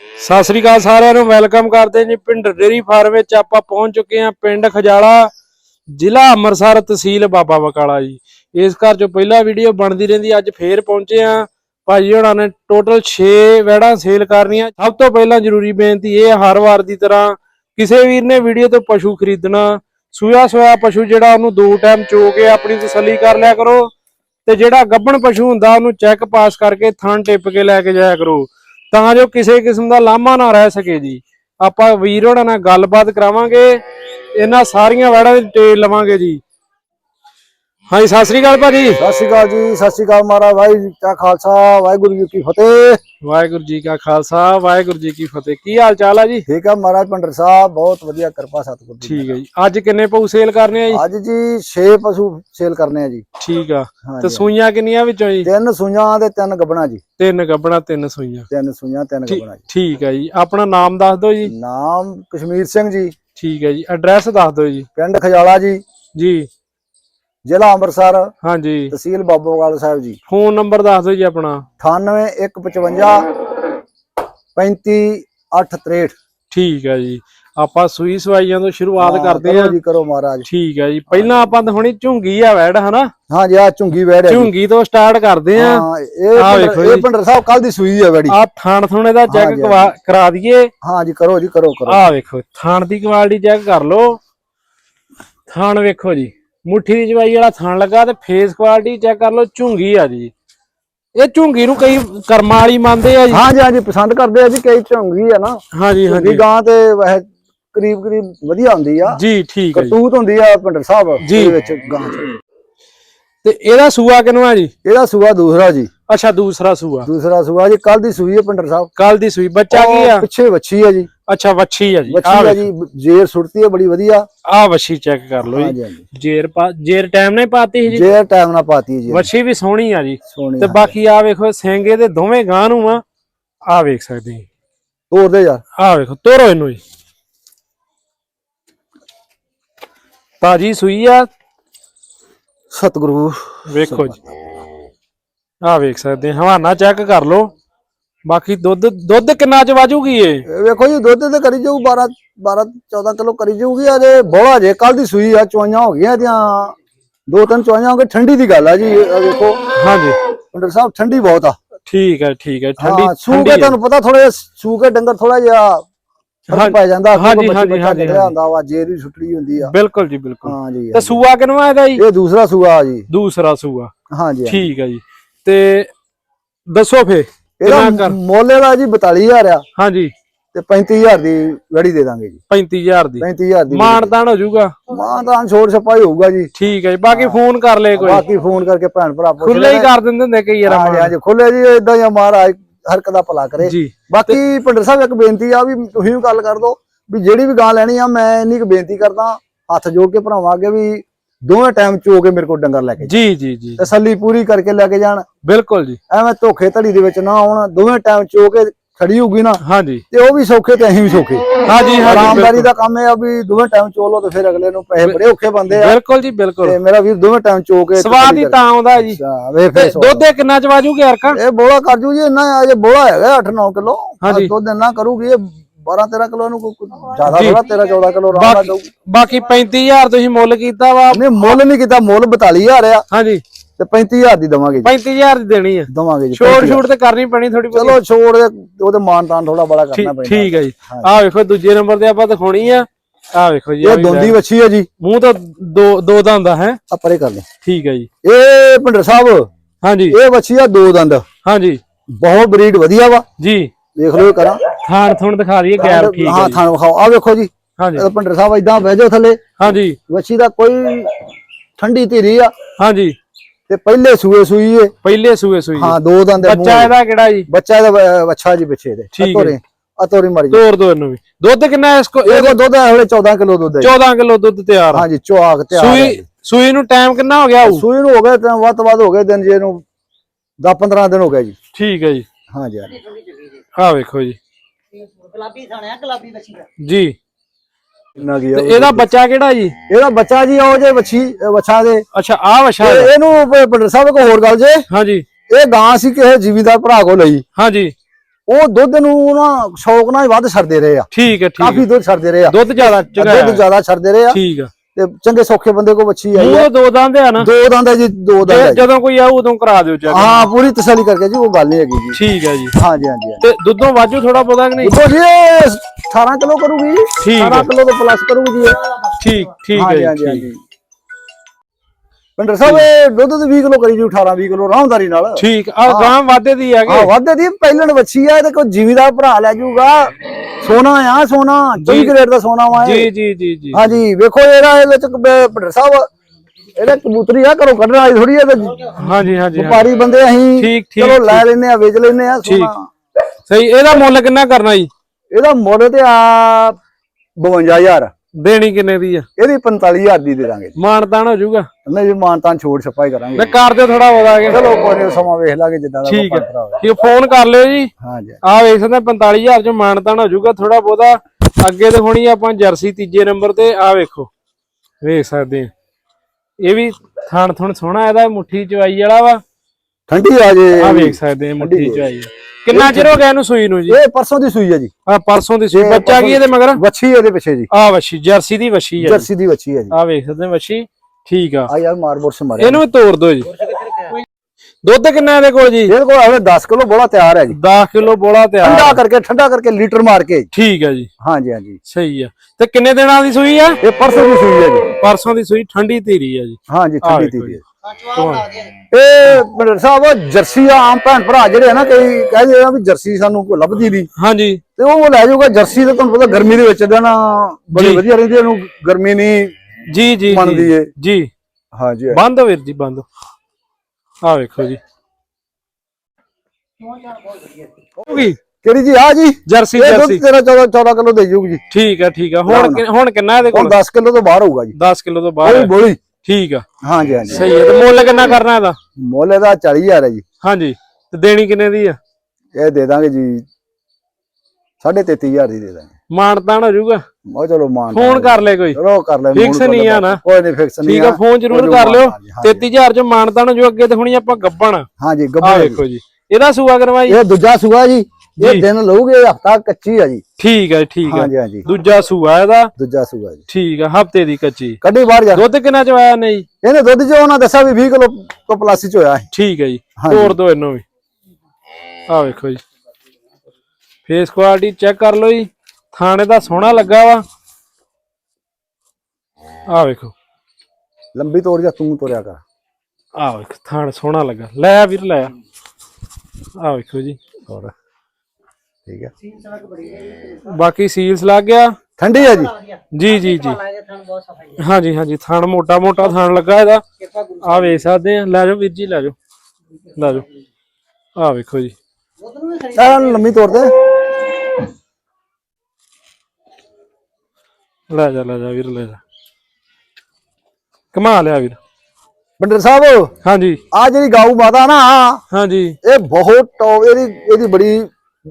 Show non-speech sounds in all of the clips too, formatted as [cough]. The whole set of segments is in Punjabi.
ਸਤਿ ਸ੍ਰੀ ਅਕਾਲ ਸਾਰਿਆਂ ਨੂੰ, ਵੈਲਕਮ ਕਰਦੇ ਜੀ ਪਿੰਡ ਡੇਰੀ ਫਾਰਮ ਵਿੱਚ। ਆਪਾਂ ਪਹੁੰਚ ਚੁੱਕੇ ਹਾਂ ਪਿੰਡ ਖਜਾਲਾ, ਜ਼ਿਲ੍ਹਾ ਅੰਮ੍ਰਿਤਸਰ ਤਹਿਸੀਲ ਬਾਬਾ ਬਕਾਲਾ ਜੀ। ਇਸ ਘਰ ਚੋਂ ਪਹਿਲਾ ਵੀਡੀਓ ਬਣਦੀ ਰਹਿੰਦੀ, ਅੱਜ ਫੇਰ ਪਹੁੰਚੇ ਆ ਭਾਜੀ ਹੋਣਾ ਨੇ ਟੋਟਲ 6 ਵੈੜਾਂ ਸੇਲ ਕਰਨੀਆਂ। ਸਭ ਤੋਂ ਪਹਿਲਾਂ ਜ਼ਰੂਰੀ ਬੇਨਤੀ ਇਹ ਹਰ ਵਾਰ ਦੀ ਤਰ੍ਹਾਂ ਕਿਸੇ ਵੀਰ ਨੇ ਵੀਡੀਓ ਤੋਂ ਪਸ਼ੂ ਖਰੀਦਣਾ, ਸੂਆ ਸੋਇਆ ਪਸ਼ੂ ਜਿਹੜਾ ਉਹਨੂੰ ਦੋ ਟਾਈਮ ਚੋ ਕੇ ਆਪਣੀ ਤਸੱਲੀ ਕਰ ਲਿਆ ਕਰੋ ਤੇ ਜਿਹੜਾ ਗੱਭਣ ਪਸ਼ੂ ਹੁੰਦਾ ਉਹਨੂੰ ਚੈੱਕ ਪਾਸ ਕਰਕੇ ਥਣ ਟਿੱਪ ਕੇ ਲੈ ਕੇ ਜਾਇਆ ਕਰੋ। ਤਾਂ ਜੋ ਕਿਸੇ ਕਿਸਮ ਦਾ ਲਾਮਾ ਨਾ ਰਹਿ ਸਕੇ ਜੀ। ਆਪਾਂ ਵੀਰ ਹੋਣਾ ਨਾਲ ਗੱਲਬਾਤ ਕਰਾਵਾਂਗੇ। ਇਹਨਾਂ ਸਾਰੀਆਂ ਵੜਾਂ ਦੀ ਡਿਟੇਲ ਲਵਾਂਗੇ ਜੀ। ਹਾਂਜੀ, ਸਤਿ ਸ੍ਰੀ ਅਕਾਲ ਭਾਜੀ। ਸਤਿ ਸ਼੍ਰੀ ਅਕਾਲ ਜੀ, ਸਤਿ ਸ਼੍ਰੀ ਅਕਾਲ ਮਹਾਰਾਜ, ਵਾਹਿਗੁਰੂ ਜੀ ਕਾ ਖਾਲਸਾ, ਵਾਹਿਗੁਰੂ ਜੀ ਕੀ ਫਤਿਹ। ਵਾਹਿਗੁਰੂ ਜੀ ਕਾ ਖਾਲਸਾ ਵਾਹਿਗੁਰੂ ਜੀ ਕੀ ਫਤਿਹ। ਕੀ ਹਾਲ ਚਾਲ ਆ ਜੀ? ਠੀਕ ਹੈ ਮਹਾਰਾਜ ਭੰਡਰ ਸਾਹਿਬ ਬਹੁਤ ਵਧੀਆ ਕਿਰਪਾ ਸਤਿਗੁਰ ਦੀ ਠੀਕ ਹੈ ਜੀ। ਅੱਜ ਕਿੰਨੇ ਪਊ ਸੇਲ ਕਰਨੇ ਆ ਜੀ? ਅੱਜ ਜੀ 6 ਪਸ਼ੂ ਸੇਲ ਕਰਨੇ ਆ ਜੀ। ਠੀਕ ਆ। ਤੇ ਸੂਈਆਂ ਕਿੰਨੀਆਂ ਵਿੱਚੋਂ ਜੀ? ਤਿੰਨ ਸੂਈਆਂ ਤੇ ਤਿੰਨ ਗੱਬਣਾ ਜੀ। ਤਿੰਨ ਗੱਬਣਾ ਤਿੰਨ ਸੂਈਆਂ। ਤਿੰਨ ਸੂਈਆਂ ਤਿੰਨ ਗੱਬਣਾ ਜੀ। ਠੀਕ ਹੈ ਜੀ। ਆਪਣਾ ਨਾਮ ਦੱਸ ਦਿਓ ਜੀ। ਨਾਮ ਕਸ਼ਮੀਰ ਸਿੰਘ ਜੀ। ਠੀਕ ਹੈ ਜੀ। ਐਡਰੈਸ ਦੱਸ ਦਿਓ ਜੀ। ਪਿੰਡ ਖਜਾਲਾ ਜੀ। ਜੀ। ਜ਼ਿਲ੍ਹਾ ਅੰਮ੍ਰਿਤਸਰ ਹਾਂਜੀ। ਤਹਿਸੀਲ ਬਾਬੋਵਾਲ ਸਾਹਿਬ ਜੀ। ਫੋਨ ਨੰਬਰ ਦੱਸ ਦਿਓ ਜੀ ਆਪਣਾ। 98155 35863 ਠੀਕ ਹੈ ਜੀ। ਆਪਾਂ ਸੂਈ ਸਵਾਈਆਂ ਤੋਂ ਸ਼ੁਰੂਆਤ ਕਰਦੇ ਕਰੋ ਹਾਂ। ਜੀ ਕਰੋ ਮਹਾਰਾਜ। ਠੀਕ ਹੈ ਜੀ। ਪਹਿਲਾਂ ਆਪਾਂ ਤਾਂ ਹੁਣੀ ਝੁੰਗੀ ਆ ਵੈੜ ਹਨਾ? ਹਾਂ ਜੀ ਆ ਝੁੰਗੀ ਵੈੜ ਹੈ। ਝੁੰਗੀ ਤੋਂ ਸਟਾਰਟ ਕਰਦੇ ਆ ਹਾਂ ਇਹ ਇਹ ਜੀ। ਭੰਡਰ ਸਾਹਿਬ ਕੱਲ ਦੀ ਸੂਈ ਹੈ ਵੈੜੀ। ਆ ਥਾਣ ਥੁਣੇ ਦਾ ਚੈੱਕ। ਕਰਾ ਦਈਏ। ਹਾਂ ਜੀ ਕਰੋ ਜੀ ਕਰੋ ਕਰੋ। ਆ ਵੇਖੋ ਥਾਣ ਦੀ ਕੁਆਲਿਟੀ ਚੈੱਕ ਕਰ ਲਓ। ਥਾਣ ਵੇਖੋ ਜੀ। ਮੁੱਠੀ ਦੀ ਜਵਾਈ ਵਾਲਾ ਥਾਣ ਲੱਗਾ ਤੇ ਫੇਸ ਕੁਆਲਿਟੀ ਚੈੱਕ ਕਰ ਲਓ ਝੁੰਗੀ ਆ ਜੀ। ਇਹ ਝੁੰਗੀ ਨੂੰ ਕਈ ਕਰਮਾਂ ਵਾਲੀ ਮੰਨਦੇ ਆ ਜੀ। ਹਾਂ ਜੀ ਹਾਂ ਜੀ ਪਸੰਦ ਕਰਦੇ ਆ ਜੀ ਕਈ ਝੁੰਗੀ ਆ ਨਾ। ਹਾਂਜੀ ਹਾਂਜੀ ਗਾਂ ਤੇ ਵੈਸੇ ਕਰੀਬ ਕਰੀਬ ਵਧੀਆ ਹੁੰਦੀ ਆ। ਜੀ ਠੀਕ ਹੈ ਕਰਤੂਤ ਹੁੰਦੀ ਆ ਭੰਡਰ ਸਾਹਿਬ। ਇਹਦੇ ਵਿੱਚ ਗਾਂ ਤੇ ਇਹਦਾ ਸੂਆ ਕਿਨੂੰ ਆ ਜੀ? ਇਹਦਾ ਸੂਆ ਦੂਸਰਾ ਜੀ। ਅੱਛਾ ਦੂਸਰਾ ਸੂਆ। ਦੂਸਰਾ ਸੂਆ ਜੀ ਕੱਲ ਦੀ ਸੂਈ ਹੈ ਭੰਡਰ ਸਾਹਿਬ। ਕੱਲ ਦੀ ਸੂਈ ਬੱਚਾ ਕੀ ਆ? ਪਿੱਛੇ ਵੱਛੀ ਆ ਜੀ। ਅੱਛਾ ਵੱਛੀ ਆ ਜੀ। ਵੱਛੀ ਆ ਜੀ ਜੇਰ ਸੁੱਟਤੀ ਹੈ ਬੜੀ ਵਧੀਆ। ਆ ਵੱਛੀ ਚੈੱਕ ਕਰ ਲਓ ਹਾਂ ਜੀ ਹਾਂ ਜੇਰ ਪਾ ਜੇਰ ਟਾਈਮ ਨੇ ਪਾਤੀ ਜੀ? ਜੇਰ ਟਾਈਮ ਨਾਲ ਪਾਤੀ ਜੀ। ਵੱਛੀ ਵੀ ਸੋਹਣੀ ਆ ਜੀ। ਤੇ ਬਾਕੀ ਆ ਵੇਖੋ ਸਿੰਗੇ ਦੇ ਦੋਵੇਂ ਗਾਂ ਨੂੰ ਆ। ਆ ਵੇਖ ਸਕਦੇ ਤੋਰ ਦੇ ਯਾਰ। ਆ ਵੇਖੋ ਤੋਰੋ ਇਹਨੂੰ ਜੀ। ਤਾਜੀ ਸੂਈ ਆ। ਸਤਿਗੁਰੂ। ਵੇਖੋ ਜੀ। ਆ ਵੇਖ ਸਕਦੇ ਹਾਂ। ਹਵਾਨਾ ਚੈੱਕ ਕਰ ਲਓ। ਬਾਕੀ ਦੁੱਧ ਦੁੱਧ ਕਿੰਨਾ ਚ ਵਾਜੂਗੀ ਇਹ? ਇਹ ਵੇਖੋ ਜੀ ਦੁੱਧ ਤੇ ਕਰੀ ਜਾਊ 12 12 14 ਕਿਲੋ ਕਰੀ ਜਾਊਗੀ ਅਜੇ ਬੋਲਾ ਜੇ ਕੱਲ ਦੀ ਸੂਈ ਆ ਚੁਆਈਆਂ ਹੋ ਗਈਆਂ ਇਹਦੀਆਂ। ਦੋ ਤਿੰਨ ਚੁਆਈਆਂ ਹੋ ਗਈਆਂ ਠੰਡੀ ਦੀ ਗੱਲ ਆ ਜੀ ਇਹ ਵੇਖੋ। ਹਾਂਜੀ। ਡਾਕਟਰ ਸਾਹਿਬ ਠੰਡੀ ਬਹੁਤ ਆ। ਠੀਕ ਹੈ ਠੀਕ ਹੈ ਠੰਡੀ ਹਾਂ ਸੂ ਠੰਡੀ ਕੇ ਆ। ਤੁਹਾਨੂੰ ਪਤਾ ਥੋੜੇ ਸੂ ਕੇ ਡੰਗਰ ਥੋੜਾ ਜਿਹਾ ਫ਼ਰਕ ਹਾਂਜੀ, ਪੈ ਜਾਂਦਾ ਹਾਂਜੀ, ਹਾਂਜੀ, ਹਾਂਜੀ, ਨਿਕਲਿਆ ਹੁੰਦਾ ਵਾ ਜੇਰ ਵੀ ਛੁੱਟੀ ਹੁੰਦੀ ਆ। ਬਿਲਕੁਲ ਜੀ ਬਿਲਕੁਲ। ਹਾਂ ਜੀ ਤੇ ਸੂਆ ਕਿਨੂੰ ਆ ਇਹਦਾ ਜੀ? ਇਹ ਦੂਸਰਾ ਸੂਆ ਜੀ। ਦੂਸਰਾ ਸੂਆ। ਹਾਂ ਜੀ ਠੀਕ ਹੈ ਜੀ। ਤੇ ਦੱਸੋ ਫੇ ਇਹਦਾ ਮੁੱਲ ਦਾ ਜੀ 42000 ਆ। ਹਾਂਜੀ। ਤੇ 35000 ਦੀ ਗੜੀ ਦੇ ਦਾਂਗੇ ਜੀ। 35000 ਦੀ। 35000 ਦੀ ਮਾਨਦਾਨ ਹੋ ਜਾਊਗਾ। ਮਾਂ ਤਾਂ ਛੋੜ ਛਪਾਈ ਹੋਊਗਾ ਜੀ। ਠੀਕ ਹੈ ਜੀ ਬਾਕੀ ਫੋਨ ਕਰ ਲੈ ਕੋਈ। ਬਾਕੀ ਫੋਨ ਕਰਕੇ ਭੈਣ ਭਰਾ ਖੁੱਲੇ ਹੀ। ਕਰ ਦਿੰਦੇ ਹੁੰਦੇ ਕਈ ਜੀ, ਯਾਰ ਹਾਂ ਜੀ ਖੁੱਲੇ ਜੀ ਇਦਾਂ ਹੀ ਮਹਾਰਾਜ ਹਰਕ ਦਾ ਭਲਾ ਕਰੇ। ਜੀ। ਬਾਕੀ ਭੰਡਰ ਸਾਹਿਬ ਇੱਕ ਬੇਨਤੀ ਆ ਵੀ ਤੁਸੀਂ ਵੀ ਗੱਲ ਕਰ ਦੋ ਵੀ ਜਿਹੜੀ ਵੀ ਗਾਂ ਲੈਣੀ ਆ ਮੈਂ ਇੰਨੀ ਕੁ ਬੇਨਤੀ ਕਰਦਾ ਹੱਥ ਜੋੜ ਕੇ ਭਰਾਵਾਂ ਅੱਗੇ ਵੀ ਦੋਵੇਂ ਟਾਈਮ ਚੋ ਕੇ ਮੇਰੇ ਕੋਲ ਡੰਗਰ ਲੈ ਕੇ ਜੀ ਜੀ ਜੀ। ਤਸੱਲੀ ਪੂਰੀ ਕਰਕੇ ਲੈ ਕੇ ਜਾਣ। ਬਿਲਕੁਲ ਜੀ। ਐਵੇਂ ਧੋਖੇ ਧੜੀ ਦੇ ਵਿੱਚ ਨਾ ਆਉਣ ਦੋਵੇਂ ਟਾਈਮ ਚੋ ਕੇ ਖੜੀ ਹੋਊਗੀ ਨਾ ਹਾਂਜੀ। ਤੇ ਉਹ ਵੀ ਸੌਖੇ ਤੇ ਅਸੀਂ ਵੀ ਸੌਖੇ। ਹਾਂਜੀ ਹਾਂਜੀ ਆਰਾਮਦਾਰੀ ਦਾ ਕੰਮ ਇਹ ਆ ਵੀ ਦੋਵੇਂ ਟਾਈਮ ਚੋ ਲਓ ਤੇ ਫਿਰ ਅਗਲੇ ਨੂੰ ਪੈਸੇ ਬੜੇ ਔਖੇ ਬੰਦੇ ਆ। ਬਿਲਕੁਲ ਜੀ ਬਿਲਕੁਲ। ਤੇ ਮੇਰਾ ਵੀਰ ਦੋਵੇਂ ਟਾਈਮ ਚੋ ਕੇ ਸਵਾਦ ਹੀ ਤਾਂ ਆਉਂਦਾ ਜੀ। ਦੁੱਧ ਕਿੰਨਾ ਚ ਵਾਜੂਗੀ ਅਰਕਾ? ਇਹ ਬੋਲਾ ਕਰ ਜੂ ਜੀ ਇੰਨਾ ਅਜੇ ਬੋਲਾ ਹੈਗਾ 8-9 ਕਿਲੋ। ਹਾਂਜੀ। ਦੁੱਧ ਇੰਨਾ ਕਰੂਗੀ ਇਹ 12-13 ਕਿਲੋ ਇਹਨੂੰ ਕੋਈ- ਕੋਈ ਜ਼ਿਆਦਾ ਜੀ। ਥੋੜਾ 13-14 ਕਿਲੋ ਆਰਾਮ ਨਾਲ ਬਾਕੀ ਦਊਗੀ ਬਾਕੀ 35000 ਤੁਸੀਂ ਮੁੱਲ ਕੀਤਾ ਵਾ। ਨਹੀਂ ਮੁੱਲ ਨਹੀਂ ਕੀਤਾ ਮੁੱਲ 42000 ਆ। ਹਾਂਜੀ। ਤੇ 35000 ਦੀ ਦਵਾਂਗੇ ਜੀ। 35000 ਦੀ ਦੇਣੀ ਆ। ਦਵਾਂਗੇ ਜੀ ਛੋੜ 35,000 ਛੂਟ ਤੇ ਕਰਨੀ ਪੈਣੀ ਥੋੜੀ ਬਹੁਤੀ। ਚਲੋ ਛੋੜ ਦੇ ਉਹਦੇ ਮਾਨ ਤਾਨ ਥੋੜਾ ਬੜਾ ਕਰਨਾ ਠੀਕ ਪੈਂਦਾ। ਠੀਕ ਹੈ ਜੀ। ਆਹ ਵੇਖੋ ਦੂਜੇ ਨੰਬਰ ਤੇ ਆਪਾਂ ਦਿਖਾਉਣੀ ਆ। ਆਹ ਵੇਖੋ ਜੀ ਆਹ ਇਹ ਵੀ ਦੋਂਦੀ ਵੱਛੀ ਹੈ ਜੀ। ਮੂੰਹ ਤਾਂ ਦੋ ਦੋ ਦੰਦ ਆ ਹੈ? ਆ ਪਰੇ ਕਰ ਲੈ। ਠੀਕ ਹੈ ਜੀ। ਇਹ ਭਿੰਡਰ ਸਾਹਿਬ। ਹਾਂਜੀ। ਇਹ ਵੱਛੀ ਆ ਦੋ ਦੰਦ। ਹਾਂਜੀ। ਬਹੁਤ ਬਰੀਡ ਵਧੀਆ ਵਾ। ਜੀ। ਦੇਖ ਲਓ ਕਰਾਂ। ਥਾਣ ਥੁਣ ਦਿਖਾ ਦਈਏ ਗੈਪ ਠੀਕ ਹੈ ਹਾਂ ਥਾਣ ਵਿਖਾਓ ਆ ਵੇਖੋ ਜੀ। ਹਾਂਜੀ। ਭਿੰਡਰ ਸਾਹਿਬ ਇਦਾਂ ਬਹਿ ਜਾਓ ਥੱਲੇ। ਹਾਂਜੀ। ਵੱਛੀ ਦਾ ਕੋਈ ਠੰਡੀ ਧੀਰੀ ਆ। ਹਾਂਜੀ। ਤੇ ਪਹਿਲੇ ਸੂਏ ਸੂਈ ਏ। ਪਹਿਲੇ ਸੂਏ ਸੂਈ ਹਾਂ ਦੋ ਦੰਦ ਦੇ ਬੱਚਾ ਇਹਦਾ ਕਿਹੜਾ ਜੀ? ਬੱਚਾ ਇਹਦਾ ਵੱਛਾ ਜੀ ਪਿੱਛੇ ਦੇ। ਠੀਕ ਹੈ। ਅਤੋਰੇ ਮਰ ਜੀ। ਤੋਰ ਦੋ ਇਹਨੂੰ ਵੀ। ਦੁੱਧ ਕਿੰਨਾ ਇਸ ਕੋ ਇਹਦਾ ਦੁੱਧ ਹੈ ਹਲੇ 14 ਕਿਲੋ ਦੁੱਧ ਹੈ ਜੀ। 14 ਕਿਲੋ ਦੁੱਧ ਤਿਆਰ ਹਾਂਜੀ ਚੁਆਕ ਤੇ ਆ ਗਿਆ ਸੂਈ ਸੂਈ ਨੂੰ ਟਾਈਮ ਕਿੰਨਾ ਹੋ ਗਿਆ ਸੂਈ ਨੂੰ ਹੋ ਗਏ ਤਾਂ ਵੱਧ ਵੱਧ ਹੋ ਗਏ ਦਿਨ ਜੀ ਇਹਨੂੰ 10 15 ਦਿਨ ਹੋ ਗਏ ਜੀ। ਠੀਕ ਹੈ ਜੀ। ਹਾਂਜੀ ਹਾਂਜੀ। ਆਹ ਵੇਖੋ ਜੀ। ਗੁਲਾਬੀ ਥਾਣਿਆ ਗੁਲਾਬੀ ਬੱਚੀ ਦਾ। ਜੀ। ਇੰਨਾ ਕੀ ਆ ਤੇ ਇਹਦਾ ਬੱਚਾ ਕਿਹੜਾ ਜੀ? ਇਹਦਾ ਬੱਚਾ ਜੀ ਉਹ ਜੇ ਵੱਛੀ ਵੱਛਾ ਦੇ। ਅੱਛਾ ਆਹ ਵਛਾ ਇਹ- ਇਹਨੂੰ ਪ- ਸਾਹਿਬ ਕੋ ਹੋਰ ਗੱਲ ਜੇ। ਹਾਂਜੀ। ਇਹ ਗਾਂ ਸੀ ਕਿਸੇ ਜ਼ਿਮੀਦਾਰ ਭਰਾ ਕੋ ਲਈ ਹਾਂਜੀ। ਉਹ ਦੁੱਧ ਨੂੰ ਨਾ ਸ਼ੌਕ ਨਾਲ ਹੀ ਵੱਧ ਛੱਡਦੇ ਰਹੇ ਆ। ਠੀਕ ਹੈ ਠੀਕ ਕਾਫੀ ਹੈ। ਦੁੱਧ ਛੱਡਦੇ ਰਹੇ ਆ। ਦੁੱਧ ਜ਼ਿਆਦਾ ਚੰਗਾ ਦੁੱਧ ਜ਼ਿਆਦਾ ਛੱਡਦੇ ਰਹੇ ਆ। ਠੀਕ ਆ। ਤੇ ਚੰਗੇ ਸੌਖੇ ਬੰਦੇ ਕੋ ਬੱਚੀ ਆਈ ਆ ਮੂੰਹ ਦੋ ਦੰਦ ਆ ਨਾ। ਦੋ ਦੰਦ ਹੈ ਜੀ ਦੋ ਦੰਦ ਹੈ ਤੇ ਜੀ। ਜਦੋਂ ਕੋਈ ਆਊ ਉਦੋਂ ਕਰਾ ਦਿਓ ਚੈੱਕ। ਹਾਂ ਪੂਰੀ ਤਸੱਲੀ ਕਰਕੇ ਜੀ ਉਹ ਗੱਲ ਨਹੀਂ ਹੈਗੀ ਜੀ। ਠੀਕ ਹੈ ਜੀ। ਹਾਂਜੀ ਹਾਂਜੀ ਹਾਂਜੀ ਤੇ ਦੁੱਧੋਂ ਵਾਜੂ ਥੋੜਾ ਬਹੁਤਾ ਕਿ ਨਹੀਂ? ਦੇਖੋ ਜੀ ਇਹ 18 ਕਿਲੋ ਕਰੂਗੀ। ਜੀ ਠੀਕ ਹੈ। 18 ਕਿਲੋ ਤੋਂ ਪਲੱਸ ਕਰੂਗੀ ਜੀ। ਠੀਕ ਠੀਕ ਹੈ ਜੀ ਪਿੰਡਰ ਸਾਹਿਬ ਇਹ ਦੁੱਧ ਤੇ 20 ਕਿਲੋ ਕਰੀ ਜੀ 18 20 ਕਿਲੋ ਆਰਾਮਦਾਰੀ ਨਾਲ। ਠੀਕ ਆ ਗਾਂ ਵਾਧੇ ਦੀ ਆ ਹੈਗੇ ਵਾਧੇ ਦੀ ਪਹਿਲਣ ਵੱਛੀ ਆ ਇਹਦੇ ਕੋਈ ਜ਼ਿਮੀਦਾਰ ਭਰਾ ਲੈ ਜਾਊਗਾ। ਸੋਨਾ ਆ ਸੋਨਾ। 20 ਗ੍ਰੇਡ ਦਾ ਸੋਨਾ ਵਾ ਜੀ ਜੀ ਜੀ ਜੀ। ਹਾਂਜੀ ਵੇਖੋ ਇਹਦਾ ਇਹ ਵਿੱਚ ਪਿੰਡਰ ਸਾਹਿਬ ਇਹਦਾ ਕਬੂਤਰੀ ਆ ਘਰੋਂ ਕੱਢਣ ਵਾਲੀ ਥੋੜੀ ਆ ਤੇ ਹਾਂਜੀ ਹਾਂਜੀ। ਵਪਾਰੀ ਬੰਦੇ ਅਸੀਂ ਠੀਕ, ਠੀਕ, ਚਲੋ ਲੈ ਲੈਨੇ ਆ ਵੇਚ ਲੈਨੇ ਆ। ਸੋਨਾ। ਸਹੀ ਇਹਦਾ ਮੁੱਲ ਕਿੰਨਾ ਕਰਨਾ ਜੀ? ਇਹਦਾ ਮੁੱਲ ਤੇ ਆ 52000 ਦੇਣੀ ਕਿੰਨੇ ਦੀ ਆ? ਇਹਦੀ 45000 ਦੀ ਦੇ ਦਾਂਗੇ ਮਾਨਤਾਨ ਹੋ ਜਾਊਗਾ? ਨਹੀਂ ਜੀ ਮਾਨਤਾਨ ਛੋੜ ਛਪਾਈ ਕਰਾਂਗੇ ਮੈਂ ਕਰ ਦਿਓ ਥੋੜਾ ਬਹੁਤਾ ਕੇ ਚਲੋ ਕੋਈ ਨੀ, ਸਮਾਂ ਵੇਖ ਲਾਂਗੇ ਜਿੱਦਾਂ ਦਾ ਠੀਕ ਹੋਇਆ। ਠੀਕ ਫੋਨ ਕਰ ਲਿਓ ਜੀ। ਹਾਂਜੀ ਆ ਵੇਖ ਸਕਦੇ 45000 ਚ ਮਾਨਤਾਨ ਹੋ ਜਾਊਗਾ ਥੋੜਾ ਬਹੁਤਾ। ਅੱਗੇ ਤੇ ਹੋਣੀ ਆਪਾਂ ਜਰਸੀ ਤੀਜੇ ਨੰਬਰ ਤੇ ਆ ਵੇਖੋ। ਵੇਖ ਸਕਦੇ ਆ। ਇਹ ਵੀ ਥਣ ਥਣ ਸੋਹਣਾ ਇਹਦਾ ਮੁੱਠੀ ਚਵਾਈ ਵਾਲਾ ਵਾ। ਠੰਡੀ ਆ ਜੇ। ਆ ਵੇਖ ਸਕਦੇ ਆ ਮੁੱਠੀ ਚਵਾਈ ਆ। ਕਿੰਨਾ ਚਿਰ ਹੋ ਗਿਆ ਇਹਨੂੰ ਸੂਈ ਨੂੰ ਜੀ? ਇਹ ਪਰਸੋਂ ਦੀ ਸੂਈ ਹੈ ਜੀ। ਆ ਪਰਸੋਂ ਦੀ ਸੂਈ। ਇਹ ਬੱਚਾ ਕੀ ਇਹਦੇ ਮਗਰ? ਵੱਛੀ ਇਹਦੇ ਪਿੱਛੇ ਜੀ। ਆ ਵਸ਼ੀ ਜਰਸੀ ਦੀ ਵਸ਼ੀ ਆ ਜਰਸੀ ਦੀ ਵੱਛੀ ਹੈ ਜੀ। ਆ ਵੇਖ ਸਕਦੇ ਆ ਵਸ਼ੀ ਠੀਕ ਆ। ਆ ਯਾਰ ਮਾਰਬੋਰਸ ਮਾਰਿਆ। ਇਹਨੂੰ ਵੀ ਤੋੜ ਦਿਓ ਜੀ। ਦੁੱਧ ਕਿੰਨਾ ਇਹਦੇ ਕੋਲ ਜੀ? ਇਹਦੇ ਕੋਲ ਹਲੇ 10 ਕਿਲੋ ਬੋਲਾ ਤਿਆਰ ਹੈ ਜੀ। 10 ਕਿਲੋ ਬੋਲਾ ਤਿਆਰ ਠੰਡਾ ਕਰਕੇ ਠੰਡਾ ਕਰਕੇ ਲੀਟਰ ਮਾਰ ਕੇ। ਠੀਕ ਆ ਜੀ। ਹਾਂਜੀ ਹਾਂਜੀ। ਸਹੀ ਆ। ਤੇ ਕਿੰਨੇ ਦਿਨਾਂ ਦੀ ਸੂਈ ਆ? ਇਹ ਪਰਸੋਂ ਦੀ ਸੂਈ ਹੈ ਜੀ। ਪਰਸੋਂ ਦੀ ਸੂਈ ਠੰਡੀ ਧੀਰੀ ਆ ਜੀ। ਹਾਂਜੀ ਆਹ ਠੰਡੀ ਵੇਖੋ ਜੀ। ਹੈ ਇਹ ਮਿੰਦਰ ਸਾਹਿਬ ਜਰਸੀ ਆ ਆਮ ਭੈਣ ਭਰਾ ਜਿਹੜੇ ਆ ਨਾ ਕਈ ਕਹਿੰਦੇ ਆ ਵੀ ਜਰਸੀ ਸਾਨੂੰ ਕੋਈ ਲੱਭਦੀ ਨਹੀਂ। ਹਾਂਜੀ। ਤੇ ਉਹ ਲੈ ਜਾਊਗਾ ਜਰਸੀ ਤੇ ਤੁਹਾਨੂੰ ਪਤਾ ਗਰਮੀ ਦੇ ਵਿੱਚ ਦਾ ਨਾ ਬੜੀ ਜੀ। ਵਧੀਆ ਰਹਿੰਦੀ ਹੈ, ਇਹਨੂੰ ਗਰਮੀ ਨਹੀਂ ਜੀ ਜੀ ਮੰਨਦੀ ਜੀ ਏ। ਜੀ। ਹਾਂਜੀ। ਬੰਦ ਵੀਰ ਜੀ ਬੰਦ। ਆ ਵੇਖੋ ਜੀ। ਹੋ ਗਈ ਕਿਹੜੀ ਜੀ ਆ ਜੀ? Jersey jersey. ਤੇਰਾ 14 14 ਕਿਲੋ ਦੇ ਜੂਗੀ ਜੀ। ਠੀਕ ਆ ਠੀਕ ਆ। ਹੁਣ ਹੁਣ ਕਿੰਨਾ ਇਹਦੇ ਹੁਣ ਕੋਲ? 10 ਕਿਲੋ ਤੋਂ ਬਾਹਰ ਹੋਊਗਾ ਜੀ। 10 ਕਿਲੋ ਤੋਂ ਉਹ ਬਾਹਰ ਹੈ। ਬੋਲੀ ਠੀਕ ਆ। ਹਾਂਜੀ ਹਾਂਜੀ। ਸਹੀ ਹੈ ਤੇ ਮੁੱਲ ਕਿੰਨਾ ਕਰਨਾ ਇਹਦਾ? ਮੁੱਲ ਇਹਦਾ 40000 ਹੈ ਜੀ। ਹਾਂਜੀ। ਤੇ ਦੇਣੀ ਕਿੰਨੇ ਦੀ ਆ? ਇਹ ਦੇ ਦਾਂਗੇ ਜੀ 33500 ਦੀ ਦੇ ਦਾਂਗੇ। ਮਾਨਤਾਨ ਹੋ ਜਾਊਗਾ ਉਹ ਚਲੋ ਮਾਨ ਫੋਨ ਕਰ ਲੈ ਕੋਈ। ਚਲੋ ਕਰ ਲੈ Fix ਨਹੀਂ ਆ ਨਾ। ਕੋਈ ਨਹੀਂ ਫਿਕਸ ਨਹੀਂ ਠੀਕ ਆ ਫੋਨ ਜ਼ਰੂਰ ਕਰ ਲਿਓ। ਹਾਂਜੀ, ਹਾਂਜੀ। 33000 ਚ ਮਾਨਤਾਨ ਜੋ ਅੱਗੇ ਤੇ ਹੁਣੀ ਆਪਾਂ ਗੱਬਣ। ਹਾਂਜੀ ਆ ਗੱਬਾ ਵੇਖੋ ਜੀ। ਇਹਦਾ ਸੂਆ ਕਰਵਾਈ। ਇਹ ਦੂਜਾ ਸੂਆ ਜੀ। ਇਹ ਦਿਨ ਲਊਗੇ ਹਫਤਾ ਕੱਚੀ ਆ ਜੀ। ਠੀਕ ਹੈ ਠੀਕ ਹੈ ਹਾਂਜੀ ਦੂਜਾ ਸੂਆ ਇਹਦਾ? ਦੂਜਾ ਸੂਆ ਜੀ। ਠੀਕ ਹੈ ਹਫ਼ਤੇ ਦੀ ਕੱਚੀ। ਕੱਢੀ ਬਾਹਰ ਜਾ। ਦੁੱਧ ਕਿੰਨਾ ਚ ਆਇਆ ਨਹੀਂ? ਇਹਨੇ ਦੁੱਧ ਚ ਉਹਨਾਂ ਦੱਸਿਆ ਵੀ 20 ਕਿਲੋ ਤੋਂ ਪਲੱਸ ਚ ਹੋਇਆ ਹੈ ਠੀਕ ਹੈ ਜੀ ਹਾਂਜੀ। ਤੋੜ ਦੋ ਇਹਨੂੰ ਵੀ। ਆ ਵੇਖੋ ਜੀ। ਫੇਸ ਕੁਆਲਿਟੀ ਚੈੱਕ ਕਰ ਲਓ ਜੀ। ਥਾਣੇ ਦਾ ਸੋਹਣਾ ਲੱਗਾ ਵਾ। ਆ ਵੇਖੋ। ਲੰਬੀ ਤੋੜ ਜਾ ਤੂੰ ਤੋਰਿਆ ਕਰ। ਆ ਵੇਖ ਥਾਣ ਸੋਹਣਾ ਲੱਗਾ। ਲੈ ਵੀਰ ਲੈ। ਆ ਵੇਖੋ ਜੀ। ਹੋਰ। ਠੀਕ ਹੈ। ਬਾਕੀ ਸੀਲਸ ਲੱਗ ਗਿਆ। ਠੰਡੀ ਹੈ ਜੀ? ਜੀ ਜੀ ਜੀ। ਲਾਏ ਥਣ ਬਹੁਤ ਸਫ਼ਾਈ ਹੈ। ਹਾਂਜੀ ਹਾਂਜੀ ਥਣ ਮੋਟਾ ਮੋਟਾ ਥਣ ਲੱਗਾ ਇਹਦਾ। ਆ ਵੇਖ ਸਕਦੇ ਆ। ਲੈ ਜਾਓ ਵੀਰ ਜੀ ਲੈ ਜਾਓ। ਲੈ ਜਾਓ। ਆ ਵੇਖੋ ਜੀ। ਸਾਰਾ ਲੰਮੀ ਤੋੜ ਦੇ। ਲੈ ਜਾ ਲੈ ਜਾ ਵੀਰ ਲੈ ਜਾ। ਕਮਾ ਲਿਆ ਵੀਰ। ਬੰਡਰ ਸਾਹਿਬ ਹਾਂਜੀ। ਆ ਜਿਹੜੀ ਗਾਊ ਮਾਤਾ ਨਾ ਹਾਂਜੀ। ਇਹ ਬਹੁਤ ਟੌਪ ਇਹਦੀ ਇਹਦੀ ਬੜੀ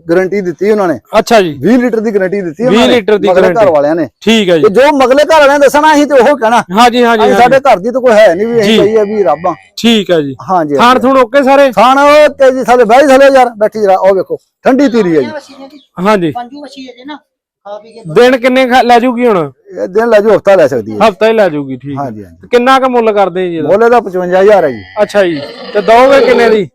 ਗਾਰੰਟੀ ਦਿੱਤੀ ਉਹਨਾਂ ਨੇ। ਅੱਛਾ ਜੀ। 20 ਲੀਟਰ ਦੀ ਗਾਰੰਟੀ ਦਿੱਤੀ 20 ਲੀਟਰ ਦੀ ਮਗਲੇ ਘਰ। ਵਾਲਿਆਂ ਨੇ। ਠੀਕ ਹੈ ਤੇ ਜੀ ਜੋ ਮਗਲੇ ਘਰ ਵਾਲਿਆਂ ਨੇ ਦੱਸਣਾ ਅਸੀਂ ਤੇ ਉਹ ਕਹਿਣਾ। ਹਾਂਜੀ ਹਾਂਜੀ। ਸਾਡੇ ਘਰ ਦੀ ਤਾਂ ਕੋਈ ਹੈ ਨਹੀਂ ਵੀ ਜੀ। ਅਸੀਂ ਕਹੀਏ ਵੀ ਰੱਬ ਆ। ਠੀਕ ਹੈ ਜੀ। ਹਾਂਜੀ ਥਾਣ ਥੁਣ ਓਕੇ ਸਾਰੇ? ਖਾਣ ਤੇ ਜੀ ਥੱਲੇ ਬਹਿ ਥੱਲੇ ਯਾਰ ਬੈਠੀ ਜਰਾ ਉਹ ਵੇਖੋ। ਠੰਡੀ ਧੀਰੀ ਹੈ ਜੀ। ਜੀ। ਹਾਂਜੀ ਪੰਜੂ ਵਸੀ ਹੈ ਜੀ ਨਾ ਖਾ ਪੀ ਕੇ ਦਿਨ ਕਿੰਨੇ ਲੈ ਜੂਗੀ ਹੁਣ? ਇਹ ਦਿਨ ਲੈ ਜੋ ਹਫਤਾ ਲੈ ਸਕਦੀ ਹੈ ਹਫਤਾ ਹੀ ਲੈ ਜੂਗੀ ਠੀਕ ਹੈ। ਹਾਂਜੀ ਹਾਂਜੀ ਕਿੰਨਾ ਕੁ ਮੁੱਲ ਕਰਦੇ ਜੀ ਇਹਦਾ? ਮੁੱਲ ਇਹਦਾ 55000 ਹੈ ਜੀ। ਅੱਛਾ ਜੀ। ਤੇ ਦੋਗੇ ਕਿੰਨੇ ਦੀ?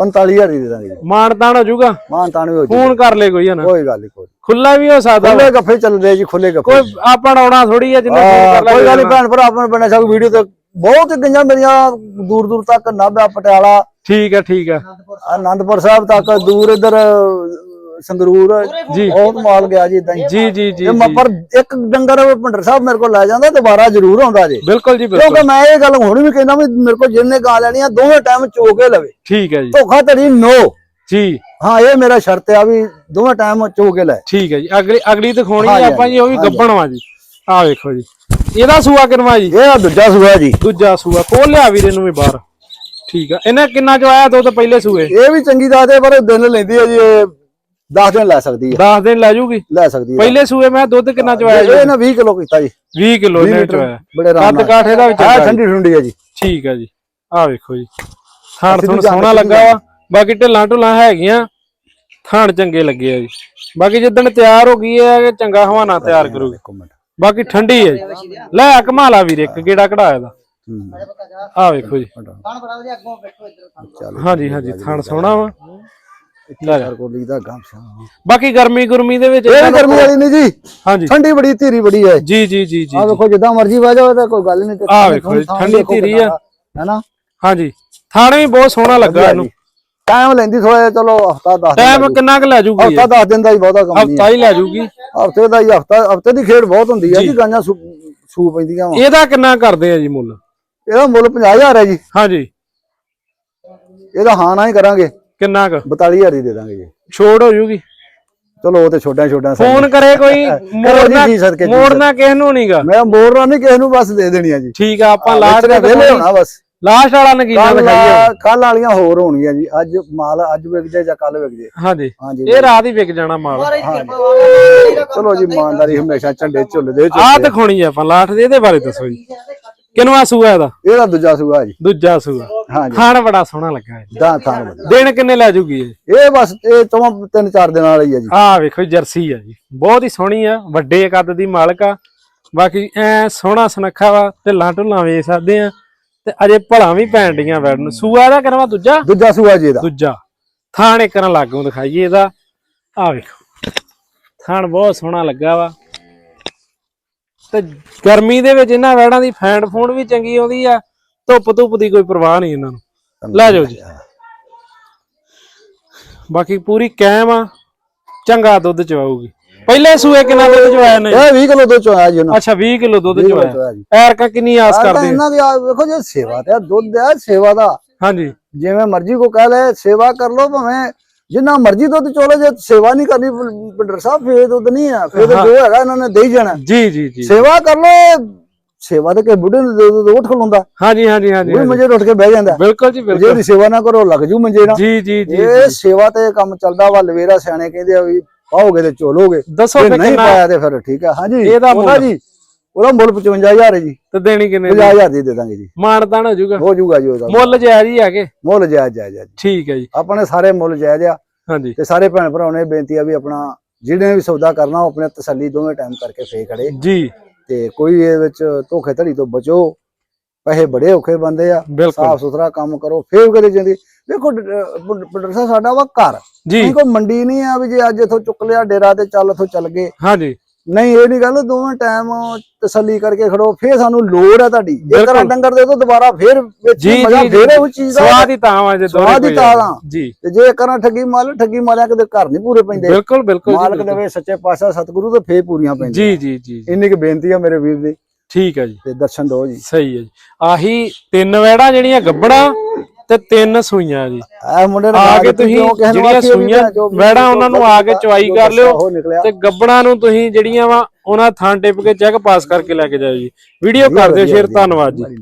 45000 ਦੀ ਦੇ ਦਾਂਗੇ ਜੀ। ਮਾਨਤਾਨ ਹੋ ਜਾਊਗਾ? ਮਾਨ ਤਾਨ ਵੀ ਹੋ ਜੀ ਫੋਨ ਕਰ ਲੈ ਕੋਈ ਹਨਾ। ਕੋਈ ਗੱਲ ਨਹੀਂ ਕੋਈ ਖੁੱਲਾ ਵੀ ਹੋ ਸਕਦਾ ਵਾ। ਖੁੱਲੇ ਗੱਫੇ ਚੱਲਦੇ ਜੀ ਖੁੱਲੇ ਗੱਫੇ। ਕੋਈ ਆਪਾਂ ਆਉਣਾ ਥੋੜੀ ਜਿੰਨਾ ਫੋਨ ਹਾਂ, ਕਰ ਲੈ ਕੋਈ ਗੱਲ ਨਹੀਂ ਭੈਣ ਭਰਾ ਆਪਣੇ ਬਣੇ ਸਭ ਵੀਡੀਓ ਤੇ ਬਹੁਤ ਗਈਆਂ ਮੇਰੀਆਂ ਦੂਰ ਦੂਰ ਤੱਕ ਨਾਭਾ ਪਟਿਆਲਾ ਠੀਕ ਹੈ ਠੀਕ ਹੈ ਆਨੰਦਪੁਰ ਸਾਹਿਬ ਤੱਕ ਦੂਰ ਇਧਰ ਸੰਗਰੂਰ ਜੀ। ਬਹੁਤ ਮਾਲ ਗਿਆ ਜੀ ਇਦਾਂ ਹੀ। ਜੀ ਜੀ ਜੀ। ਪਰ ਇੱਕ ਡੰਗਰ ਭੰਡਰ ਸਾਹਿਬ ਮੇਰੇ ਕੋਲ ਲੈ ਜਾਂਦਾ ਦੁਬਾਰਾ ਜ਼ਰੂਰ ਆਉਂਦਾ ਜੀ। ਬਿਲਕੁਲ ਜੀ ਬਿਲਕੁਲ। ਕਿਉਂਕਿ ਮੈਂ ਇਹ ਗੱਲ ਹੁਣ ਵੀ ਕਹਿੰਦਾ ਵੀ ਮੇਰੇ ਕੋਲ ਜਿੰਨੇ ਗਾਂ ਲੈਣੀ ਆ ਦੋਵੇਂ ਟਾਈਮ ਚੋ ਕੇ ਲਵੇ। ਠੀਕ ਹੈ ਜੀ। ਧੋਖਾ ਧੜੀ ਨੋ। ਜੀ। ਹਾਂ ਇਹ ਮੇਰਾ ਸ਼ਰਤ ਆ ਵੀ ਦੋਵੇਂ ਟਾਈਮ ਚੋ ਕੇ ਲੈ। ਠੀਕ ਹੈ ਜੀ। ਅਗਲੀ ਅਗਲੀ ਦਿਖਾਉਣੀ ਆਪਾਂ ਜੀ ਉਹ ਵੀ। ਗੱਬਣ ਵਾ ਜੀ। ਆ ਵੇਖੋ ਜੀ। ਇਹਦਾ ਸੂਆ ਕਿਨਵਾ ਜੀ? ਇਹ ਆ ਦੂਜਾ ਸੂਆ ਜੀ। ਦੂਜਾ ਸੂਆ। ਖੋਲ ਲਿਆ ਵੀਰ ਇਹਨੂੰ ਵੀ ਬਾਹਰ। ਠੀਕ ਆ। ਇਹਨੇ ਕਿੰਨਾ ਚ ਆਇਆ ਦੁੱਧ ਪਹਿਲੇ ਸੂਏ? ਇਹ ਵੀ ਚੰਗੀ ਦੱਸਦੇ ਪਰ ਦਿਨ ਲੈਂਦੀ ਹੈ ਜੀ ਇਹ 10 ਦਿਨ ਲੈ ਸਕਦੀ ਹੈ 10 ਦਿਨ ਲੈ ਜੂਗੀ? ਲੈ ਸਕਦੀ ਹੈ ਪਹਿਲੇ ਸੂਏ ਮੈਂ ਦੁੱਧ ਕਿੰਨਾ ਚ ਆਇਆ ਜੀ ਇਹ ਨਾ 20 ਕਿਲੋ ਕੀਤਾ ਜੀ। 20 ਕਿਲੋ 20 ਇਹਨੇ ਚ ਲੀਟਰ ਆਇਆ ਬੜੇ ਆਰਾਮ ਕੱਦ ਨਾਲ। ਕਾਠ ਇਹਦਾ ਵੀ ਹਾਂ ਚੰਗਾ ਜੀ। ਠੰਡੀ ਠੰਡੀ ਹੈ ਜੀ। ਠੀਕ ਆ ਜੀ। ਆ ਵੇਖੋ ਜੀ। ਥਾਣ ਥੁਣ ਜਾਣ, ਸੋਹਣਾ ਲੱਗਾ ਵਾ। ਬਾਕੀ ਢਿੱਲਾਂ ਢੁੱਲਾਂ ਹੈਗੀਆਂ। ਥਾਣ ਚੰਗੇ ਲੱਗੇ ਆ ਜੀ। ਬਾਕੀ ਜਿੱਦਣ ਤਿਆਰ ਹੋ ਗਈ ਹੈ ਚੰਗਾ ਹਵਾਨਾ ਤਿਆਰ ਕਰੂਗੀ। ਬਾਕੀ ਠੰਡੀ ਹੈ ਜੀ। ਲੈ ਆ ਕਮਾਲਾ ਵੀਰ ਇੱਕ ਗੇੜਾ ਕਢਾਇਆ ਦਾ। ਹੂੰ। ਆ ਵੇਖੋ ਜੀ। ਖਾਣ ਬੜਾ ਵਧੀਆ ਅੱਗੋਂ ਬੈਠੋ ਇੱਧਰ ਹਾਂਜੀ ਹਾਂਜੀ ਥਣ ਸੋਹਣਾ ਵਾ। ਲੈ ਜਾ। ਯਾਰ ਕੋਲੀ ਦਾ ਗਾਮਸ਼ਾ ਬਾਕੀ ਗਰਮੀ ਗੁਰਮੀ ਦੇ ਵਿੱਚ ਇਹ ਗਰਮੀ ਵਾਲੀ ਨਹੀਂ ਜੀ। ਹਾਂਜੀ। ਠੰਡੀ ਬੜੀ ਧੀਰੀ ਬੜੀ ਹੈ। ਜੀ ਜੀ ਜੀ ਜੀ ਆ ਵੇਖੋ ਜਿੱਦਾਂ ਮਰਜ਼ੀ ਵਾ ਜਾਓ ਤਾਂ ਕੋਈ ਗੱਲ ਨਹੀਂ ਆਹ ਵੇਖੋ ਜੀ, ਠੰਡੀ ਧੀਰੀ ਆ। ਹੈਨਾ ਹਾਂਜੀ। ਥਾਣ ਵੀ ਬਹੁਤ ਸੋਹਣਾ ਲੱਗਾ ਇਹਨੂੰ। ਟਾਈਮ ਲੈਂਦੀ ਥੋੜਾ ਚਲੋ ਹਫਤਾ 10 ਟਾਈਮ ਕਿੰਨਾ ਕੁ ਲੈ ਜੂਗੀ ਹਫਤਾ 10 ਦਿਨ ਦਾ ਹੀ ਬਹੁਤਾ ਕੰਮ ਨਹੀਂ ਹਫਤਾ ਹੀ ਲੈ ਜੂਗੀ। ਹਫ਼ਤੇ ਦਾ ਹੀ ਹਫਤਾ ਹਫ਼ਤੇ ਦੀ ਖੇਡ ਬਹੁਤ ਹੁੰਦੀ ਹੈ ਜੀ। ਗਾਂਆਂ ਸੂ ਸੂ ਪੈਂਦੀਆਂ ਵਾ। ਇਹਦਾ ਕਿੰਨਾ ਕਰਦੇ ਆ ਜੀ ਮੁੱਲ? ਇਹਦਾ ਮੁੱਲ 50000 ਹੈ ਜੀ। ਹਾਂਜੀ। ਇਹਦਾ ਹਾਂ ਨਾ ਹੀ ਕਰਾਂਗੇ। ਕਿੰਨਾ ਕੁ? 42000 ਦੀ ਦੇ ਦਾਂਗੇ ਜੀ। ਛੋੜ ਹੋ ਜੂਗੀ। ਚਲੋ ਉਹ ਤੇ ਛੋਟਾ ਛੋਟਾ ਫੋਨ ਕਰੇ ਕੋਈ [laughs] ਮੋੜਨਾ ਮੋੜਨਾ ਕਿਸ ਨੂੰ ਨਹੀਂਗਾ ਮੈਂ ਮੋੜਨਾ ਨਹੀਂ ਕਿਸੇ ਨੂੰ ਬਸ ਦੇ ਦੇਣੀ ਆ ਜੀ। ਠੀਕ ਆ ਆਪਾਂ ਲਾਸਟ ਲਾਸਟ ਵੇਲੇ ਹੋਣਾ ਬਸ। ਲਾਸਟ ਵਾਲਾ ਨਗੀਨਾ ਕੱਲ ਦਿਖਾਈਏ। ਕੱਲ ਵਾਲੀਆਂ ਹੋਰ ਹੋਣਗੀਆਂ ਜੀ। ਅੱਜ ਮਾਲ ਅੱਜ ਵਿਕ ਜਾਏ ਜਾਂ ਕੱਲ ਵਿਕ ਜਾਏ। ਹਾਂਜੀ। ਹਾਂਜੀ ਇਹ ਰਾਤ ਹੀ ਵਿਕ ਜਾਣਾ ਮਾਲ। ਚਲੋ ਜੀ ਇਮਾਨਦਾਰੀ ਹਮੇਸ਼ਾ ਝੰਡੇ ਝੁੱਲਦੇ ਆਹ ਦਿਖਾਉਣੀ ਆ ਆਪਾਂ ਲਾਸਟ ਦੇ ਇਹਦੇ ਬਾਰੇ ਦੱਸੋ ਜੀ। ਕਿਨਵਾ ਸੂਆ ਇਹਦਾ? ਇਹਦਾ ਦੂਜਾ ਸੂਆ ਜੀ। ਦੂਜਾ ਸੂਆ। ਹਾਂਜੀ ਖਾਣ ਬੜਾ ਸੋਹਣਾ ਲੱਗਾ ਇਹ। ਦਾ ਥਾਂ ਵਧੀਆ। ਦਿਨ ਕਿੰਨੇ ਲੈ ਜੂਗੀ ਇਹ? ਇਹ ਬਸ ਇਹ ਚੋਂ ਤਿੰਨ ਚਾਰ ਦਿਨਾਂ ਵਾਲੀ ਹੈ ਜੀ। ਆਹ ਵੇਖੋ ਜਰਸੀ ਆ ਜੀ। ਬਹੁਤ ਹੀ ਸੋਹਣੀ ਆ ਵੱਡੇ ਕੱਦ ਦੀ ਮਾਲਕ ਆ। ਬਾਕੀ ਐ ਸੋਹਣਾ ਸੁਨੱਖਾ ਵਾ ਢਿੱਲਾਂ ਢੁੱਲਾਂ ਵੇਖ ਸਕਦੇ ਆ। ਤੇ ਅਜੇ ਭਲਾ ਵੀ ਪੈਣ ਡੀਆਂ ਨੂੰ। ਸੂਆ ਦਾ ਕਰਵਾ ਦੂਜਾ? ਦੂਜਾ ਸੂਆ ਜੀ ਇਹਦਾ। ਦੂਜਾ। ਥਾਣ ਇੱਕ ਨਾਲ ਲਾਗੋਂ ਦਿਖਾਈਏ ਇਹਦਾ। ਆ ਵੇਖੋ। ਥਾਣ ਬਹੁਤ ਸੋਹਣਾ ਲੱਗਾ ਵਾ। ਤੇ ਗਰਮੀ ਦੇ ਵਿੱਚ ਇਹਨਾਂ ਵੈੜਾਂ ਦੀ ਫੈਂਡ ਫੂਡ ਵੀ ਚੰਗੀ ਆਉਂਦੀ ਆ ਧੁੱਪ ਧੁੱਪ ਦੀ ਕੋਈ ਪਰਵਾਹ ਨਹੀਂ ਇਹਨਾਂ ਨੂੰ। ਲੈ ਜਾਓ ਜੀ। ਬਾਕੀ ਪੂਰੀ ਕਾਇਮ ਆ ਚੰਗਾ ਦੁੱਧ ਚਵਾਊਗੀ। ਪਹਿਲੇ ਸੂਏ ਕਿੰਨਾ ਦੁੱਧ ਚਵਾਇਆ ਨੇ? ਇਹ 20 ਕਿਲੋ ਦੁੱਧ ਚੋਂ ਆਇਆ ਜੀ ਉਹਨਾਂ। ਅੱਛਾ 20 ਕਿਲੋ ਦੁੱਧ 20 ਕਿਲੋ ਚਵਾਇਆ। ਐਰਕਾ ਕਿੰਨੀ ਆਸ ਕਰਦੇ ਇਹਨਾਂ ਦੀ ਆ ਵੇਖੋ ਜੇ ਸੇਵਾ ਤੇ ਦੁੱਧ ਆ ਸੇਵਾ ਦਾ। ਹਾਂਜੀ। ਜਿਵੇਂ ਮਰਜ਼ੀ ਕੋ ਕਹਿ ਲੈ ਸੇਵਾ ਕਰ ਲੋ ਭਾਵੇਂ ਜਿੰਨਾ ਮਰਜ਼ੀ ਦੁੱਧ ਚੋਲੇ ਜੇ ਸੇਵਾ ਨਹੀਂ ਕਰਨੀ ਪਿੰਡਰ ਸਾਹਿਬ ਫੇਰ ਦੁੱਧ ਨਹੀਂ ਆ ਫੇਰ ਜੋ ਹੈਗਾ ਇਹਨਾਂ ਨੇ ਦੇ ਹੀ ਜਾਣਾ। ਜੀ ਜੀ ਜੀ। ਸੇਵਾ ਕਰ ਲੋ ਸੇਵਾ ਤੇ ਕਿ ਬੁੱਢੇ ਨੂੰ ਦੁੱਧ ਉੱਠ ਖਲੋਂਦਾ। ਹਾਂਜੀ ਹਾਂਜੀ ਹਾਂਜੀ ਉਹ ਮੰਜੇ ਉੱਠ ਕੇ ਬਹਿ ਜਾਂਦਾ। ਬਿਲਕੁਲ ਜੀ ਜੇ ਬਿਲਕੁਲ। ਉਹਦੀ ਸੇਵਾ ਨਾ ਕਰੋ ਲੱਗ ਜੂ ਮੰਜੇ ਨਾਲ। ਜੀ ਜੀ ਜੀ ਇਹ ਸੇਵਾ ਤੇ ਕੰਮ ਚੱਲਦਾ ਵਾ ਲਵੇਰਾ ਸਿਆਣੇ ਕਹਿੰਦੇ ਆ ਵੀ ਪਾਓਗੇ ਤੇ ਚੋਲੋਗੇ। ਦੱਸੋ ਜੇ ਨਹੀਂ ਪਾਇਆ ਤੇ ਫਿਰ ਠੀਕ ਆ। ਹਾਂਜੀ। ਇਹਦਾ ਮੁੱਲ? ਜੀ। ਉਹਦਾ ਮੁੱਲ 55000 ਹੈ ਜੀ। ਤੇ ਦੇਣੀ ਕਿੰਨੇ ਦੀ? 50000 ਦੀ ਦੇ ਦਾਂਗੇ ਜੀ। ਮਾਨਦਾਨ ਹੋ ਜਾਊਗਾ ਹੋ ਜਾਊਗਾ ਜੀ ਉਹਦਾ ਮੁੱਲ ਜਾਇਜ਼ ਹੀ ਆਗੇ ਮੁੱਲ ਜਾਇਜ਼ ਜਾਇਜ਼ ਆ ਜੀ ਠੀਕ ਹੈ ਜੀ। ਆਪਣੇ ਸਾਰੇ ਮੁੱਲ ਜਾਇਜ਼ ਆ। ਹਾਂਜੀ। ਤੇ ਸਾਰੇ ਭੈਣ ਭਰਾਵਾਂ ਨੇ ਬੇਨਤੀ ਆ ਵੀ ਆਪਣਾ ਜਿਹਨੇ ਵੀ ਸੌਦਾ ਕਰਨਾ ਉਹ ਆਪਣੇ ਤਸੱਲੀ ਦੋਵੇਂ ਟਾਈਮ ਕਰਕੇ ਫੇ ਖੜੇ। ਜੀ। ਤੇ ਕੋਈ ਇਹ ਵਿੱਚ ਧੋਖੇ ਧੜੀ ਤੋਂ ਬਚੋ। ਪੈਸੇ ਬੜੇ ਔਖੇ ਬੰਦੇ ਆ। ਬਿਲਕੁਲ। ਸਾਫ਼ ਸੁਥਰਾ ਕੰਮ ਕਰੋ ਫੇਰ ਕਦੇ ਜਾਂਦੀ। ਵੇਖੋ ਸਾਹਿਬ ਸਾਡਾ ਵਾ ਘਰ। ਜੀ। ਕੋਈ ਮੰਡੀ ਨਹੀਂ ਆ ਵੀ ਜੇ ਅੱਜ ਇਥੋਂ ਚੁੱਕ ਲਿਆ ਡੇਰਾ ਤੇ ਚੱਲ ਇਥੋਂ ਚੱਲ ਗਏ। ਹਾਂਜੀ। ਨਹੀਂ ਇਹ ਨਹੀਂ ਗੱਲ ਦੋਵੇਂ ਟਾਈਮ ਤਸੱਲੀ ਕਰਕੇ ਖੜੋ ਫੇਰ ਸਾਨੂੰ ਲੋੜ ਹੈ ਤੁਹਾਡੀ ਜੇ ਬਿਲਕੁਲ। ਕਰਾਂ ਡੰਗਰ ਦੇ ਦੋ ਦੁਬਾਰਾ ਫੇਰ ਵਿੱਚ ਮਜ਼ਾ ਫੇਰ। ਉਹ ਚੀਜ਼ ਦਾ ਸਵਾਦ ਹੀ ਤਾਂ ਵਾ ਜੇ ਸਵਾਦ ਹੀ ਤਾਂ ਆ। ਜੀ ਤੇ ਜੇ ਕਰਾਂ ਠੱਗੀ ਮਾਲ ਠੱਗੀ ਮਾਰਿਆ ਕਿਤੇ ਘਰ ਨਹੀਂ ਪੂਰੇ ਪੈਂਦੇ ਬਿਲਕੁਲ ਬਿਲਕੁਲ ਮਾਲਕ। ਦੇਵੇ ਸੱਚੇ ਪਾਤਸ਼ਾਹ ਸਤਿਗੁਰੂ ਤੇ ਫੇਰ ਪੂਰੀਆਂ ਪੈਂਦੀਆਂ ਜੀ ਜੀ ਜੀ। ਇੰਨੀ ਕੁ ਬੇਨਤੀ ਆ ਮੇਰੇ ਵੀਰ ਦੀ ਠੀਕ ਹੈ ਜੀ ਤੇ ਦਰਸ਼ਨ ਦਿਓ ਜੀ ਸਹੀ ਹੈ ਜੀ ਆਹੀ ਤਿੰਨ ਵੈੜਾਂ ਜਿਹੜੀਆਂ ਗੱਬੜਾ ਤੇ ਤਿੰਨ ਸੂਈਆਂ ਜੀ। ਇਹ ਮੁੰਡੇ ਨੇ ਆ ਕੇ ਤੁਸੀਂ ਜਿਹੜੀਆਂ ਸੂਈਆਂ ਵੈੜਾਂ ਉਹਨਾਂ ਨੂੰ ਆ ਕੇ ਚਵਾਈ ਕਰ ਲਿਓ ਤੇ ਗੱਬੜਾਂ ਨੂੰ ਤੁਸੀਂ ਜਿਹੜੀਆਂ ਵਾ ਉਹਨਾਂ ਥਾਂ ਟਿਪ ਕੇ ਚੈੱਕ ਪਾਸ ਕਰਕੇ ਲੈ ਕੇ ਜਾਓ ਜੀ। ਵੀਡੀਓ ਕਰ ਦਿਓ ਸ਼ੇਅਰ ਧੰਨਵਾਦ ਜੀ।